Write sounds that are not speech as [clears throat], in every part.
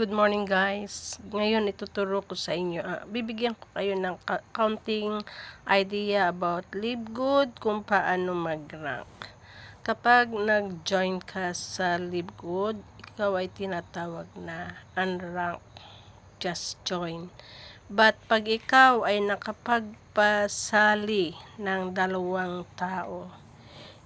Good morning guys. Ngayon ituturo ko sa inyo. ah, bibigyan ko kayo ng counting idea about Live Good kung paano mag-rank. Kapag nag-join ka sa Live Good, ikaw ay tinatawag na unranked. Just join. But pag ikaw ay nakapagpasali ng dalawang tao,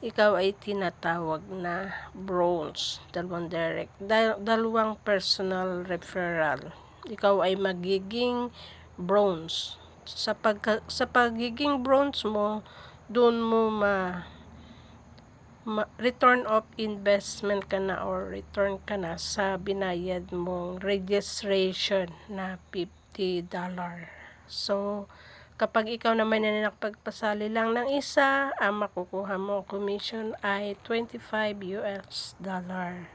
ikaw ay tinatawag na bronze, dalawang direct, dal- dalawang personal referral. Ikaw ay magiging bronze. Sa, pagka, sa pagiging bronze mo, doon mo ma, ma- return of investment ka na or return ka na sa binayad mong registration na $50. So, Kapag ikaw naman na nakapagpasali lang ng isa, ang makukuha mo commission ay 25 US dollar.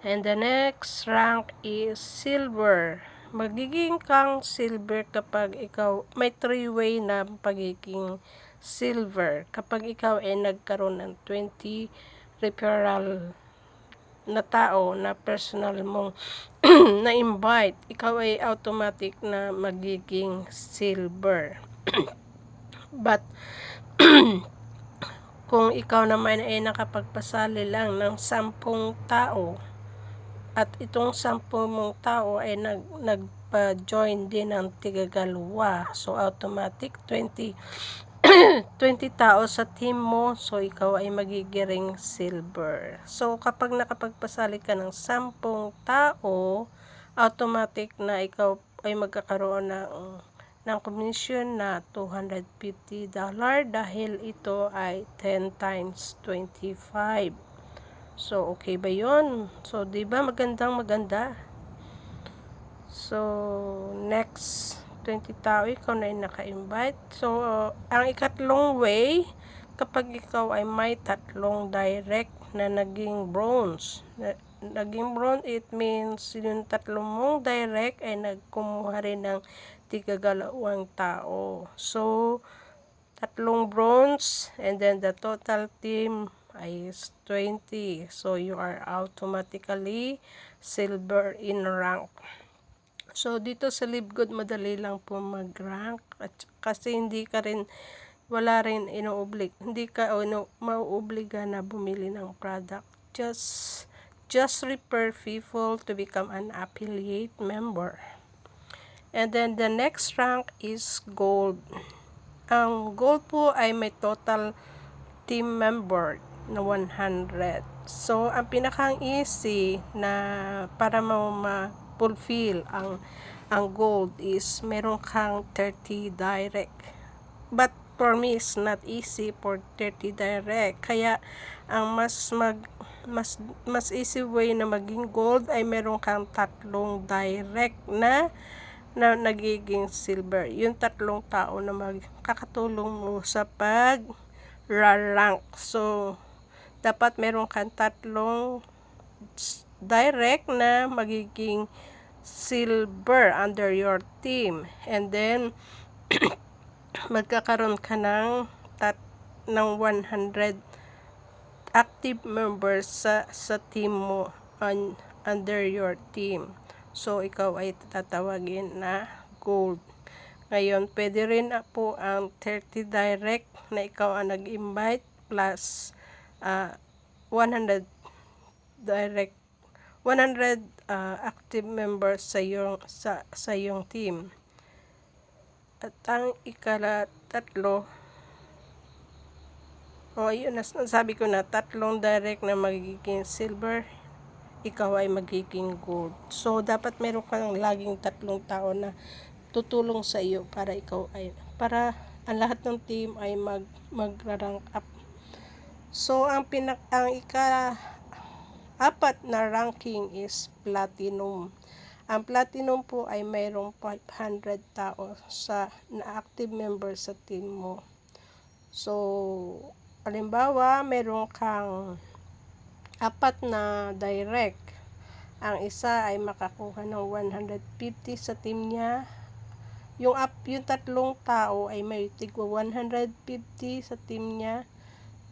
And the next rank is silver. Magiging kang silver kapag ikaw may three-way na pagiging silver. Kapag ikaw ay nagkaroon ng 20 referral na tao na personal mong [clears throat] na-invite, ikaw ay automatic na magiging silver. [clears throat] But, [clears throat] kung ikaw naman ay nakapagpasali lang ng sampung tao, at itong sampung mong tao ay nag, nagpa-join din ng tigagaluwa, so automatic 20 [coughs] 20 tao sa team mo, so ikaw ay magigiring silver. So, kapag nakapagpasali ka ng 10 tao, automatic na ikaw ay magkakaroon ng, ng commission na $250 dahil ito ay 10 times 25. So, okay ba yon? So, di ba magandang maganda? So, next 20 tao, ikaw na yung naka-invite. So, uh, ang ikatlong way, kapag ikaw ay may tatlong direct na naging bronze. Na, naging bronze, it means yung tatlong mong direct ay nagkumuha rin ng tigagalawang tao. So, tatlong bronze, and then the total team is 20. So, you are automatically silver in rank. So, dito sa Live Good, madali lang po mag-rank. Kasi hindi ka rin, wala rin inuoblig. Hindi ka o ino, mauobliga na bumili ng product. Just, just refer people to become an affiliate member. And then, the next rank is gold. Ang gold po ay may total team member na 100. So, ang pinakang easy na para ma fulfill ang ang gold is meron kang 30 direct. But for me it's not easy for 30 direct. Kaya ang mas mag mas mas easy way na maging gold ay meron kang tatlong direct na na nagiging silver. Yung tatlong tao na magkakatulong mo sa pag rank. So, dapat meron kang tatlong direct na magiging silver under your team. And then, [clears throat] magkakaroon ka ng, tat, ng 100 active members sa, sa team mo on, under your team. So, ikaw ay tatawagin na gold. Ngayon, pwede rin po ang 30 direct na ikaw ang nag-invite plus uh, 100 direct 100 uh, active members sa iyong sa sa iyong team. At ang ikala tatlo o oh, yun, sabi ko na tatlong direct na magiging silver, ikaw ay magiging gold. So, dapat meron kang laging tatlong tao na tutulong sa iyo para ikaw ay, para ang lahat ng team ay mag, mag-rank up. So, ang pinak, ang ika, apat na ranking is platinum. Ang platinum po ay mayroong 500 tao sa na active member sa team mo. So, halimbawa, meron kang apat na direct. Ang isa ay makakuha ng 150 sa team niya. Yung up, yung tatlong tao ay may tigwa 150 sa team niya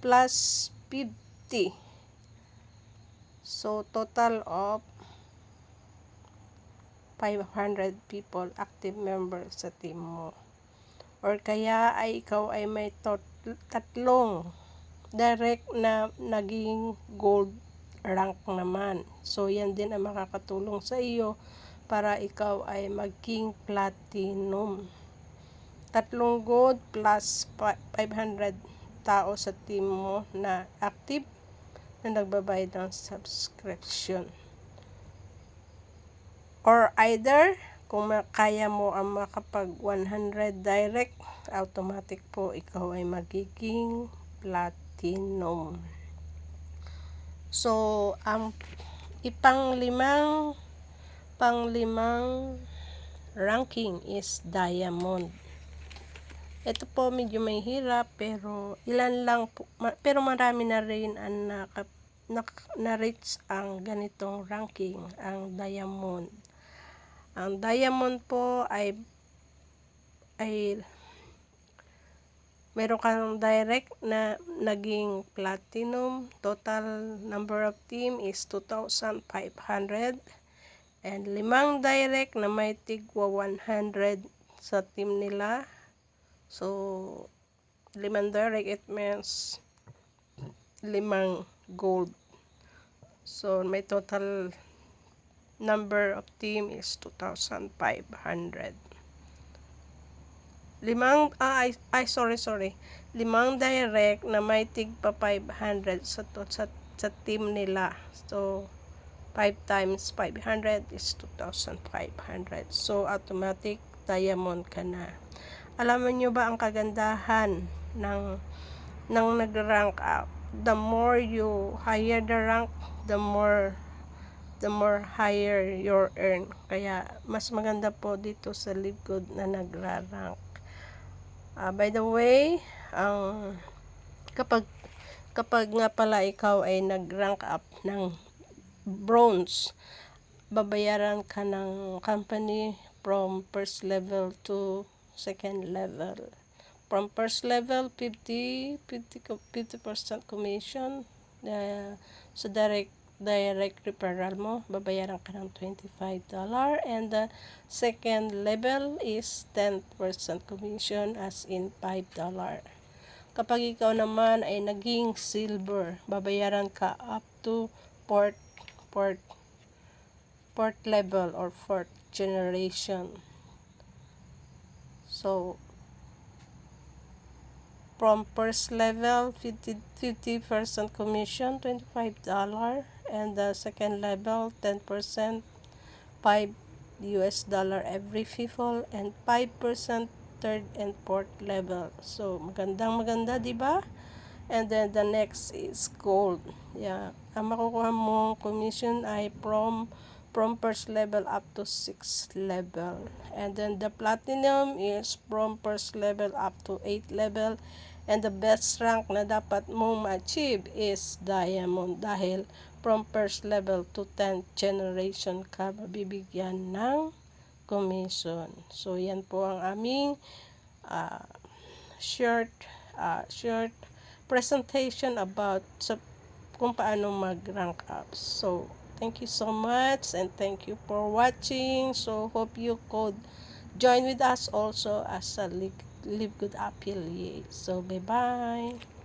plus 50. So, total of 500 people active member sa team mo. Or kaya ay ikaw ay may tatlong direct na naging gold rank naman. So, yan din ang makakatulong sa iyo para ikaw ay maging platinum. Tatlong gold plus pa- 500 tao sa team mo na active na nagbabayad ng subscription. Or either, kung kaya mo ang makapag 100 direct, automatic po ikaw ay magiging platinum. So, ang ipang limang panglimang ranking is diamond. Ito po medyo may hirap pero ilan lang po, ma- pero marami na rin ang naka, nak- na-reach ang ganitong ranking, ang diamond. Ang diamond po ay ay meron kang direct na naging platinum. Total number of team is 2,500. And limang direct na may tigwa 100 sa team nila. So, limang direct, it means limang gold. So, may total number of team is 2,500. Limang, ah, ay, ay, sorry, sorry. Limang direct na may tig pa 500 sa, to, sa, sa team nila. So, 5 times 500 is 2,500. So, automatic diamond ka na. Alam nyo ba ang kagandahan ng, ng nag-rank up? The more you higher the rank, the more the more higher your earn. Kaya, mas maganda po dito sa Live Good na nagra-rank. Ah, by the way, ang kapag kapag nga pala ikaw ay nag-rank up ng bronze, babayaran ka ng company from first level to second level. From first level, 50, 50, co- 50% commission. Uh, sa direct direct referral mo, babayaran ka ng $25 and the second level is 10% commission as in $5. Kapag ikaw naman ay naging silver, babayaran ka up to port port port level or fourth generation. So, from first level 50 50% commission $25 and the second level 10% 5 US dollar every people and 5% third and fourth level. So magandang maganda di ba? And then the next is gold. Yeah. Ang makukuha mong commission ay from from first level up to sixth level and then the platinum is from first level up to eighth level and the best rank na dapat mong ma-achieve is diamond dahil from first level to 10th generation ka mabibigyan ng commission. So yan po ang aming uh, short uh, short presentation about sa kung paano mag-rank up. So thank you so much and thank you for watching. So hope you could join with us also as a Live, Good affiliate. So bye-bye.